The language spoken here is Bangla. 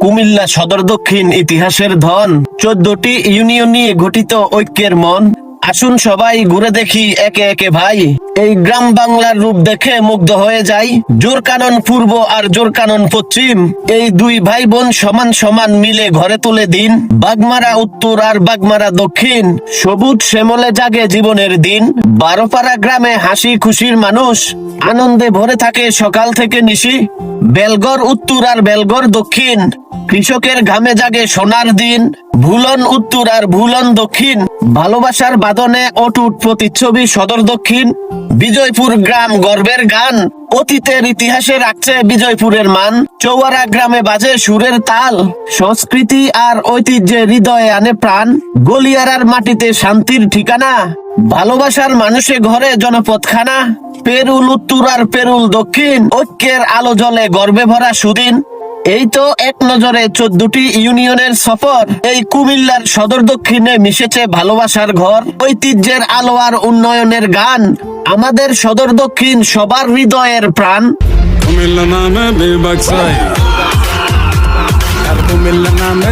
কুমিল্লা সদর দক্ষিণ ইতিহাসের ধন। চোদ্দটি ইউনিয়ন নিয়ে গঠিত ঐক্যের মন। আসুন সবাই ঘুরে দেখি একে একে ভাই। এই গ্রাম বাংলার রূপ দেখে মুগ্ধ হয়ে যাই। জোরকানন পূর্ব আর জোরকানন পশ্চিম। এই দুই ভাই বোন সমান সমান মিলে ঘরে তুলে দিন। বাগমারা উত্তর আর বাগমারা দক্ষিণ। সবুজ শ্যামলে জাগে জীবনের দিন। বারোপাড়া গ্রামে হাসি খুশির মানুষ। আনন্দে ভরে থাকে সকাল থেকে নিশি। বেলগড় উত্তর আর বেলগড় দক্ষিণ। কৃষকের ঘামে জাগে সোনার দিন। ভুলন উত্তর আর ভুলন দক্ষিণ। ভালোবাসার বাদনে অটুট প্রতিচ্ছবি সদর দক্ষিণ। বিজয়পুর গ্রাম গর্বের গান। অতীতের ইতিহাসে রাখছে বিজয়পুরের মান। চৌয়ারা গ্রামে বাজে সুরের তাল। সংস্কৃতি আর ঐতিহ্যে হৃদয়ে আনে প্রাণ। গলিয়ারার মাটিতে শান্তির ঠিকানা। ভালোবাসার মানুষে ঘরে জনপদখানা। পেরুল উত্তর আর পেরুল দক্ষিণ। ঐক্যের আলো জলে গর্বে ভরা সুদিন। এই তো এক নজরে চোদ্দটি ইউনিয়নের সফর। এই কুমিল্লার সদর দক্ষিণে মিশেছে ভালোবাসার ঘর। ঐতিহ্যের আলোয়ার উন্নয়নের গান। আমাদের সদর দক্ষিণ সবার হৃদয়ের প্রাণ। কুমিল্লা নামে কুমিল্লা নামে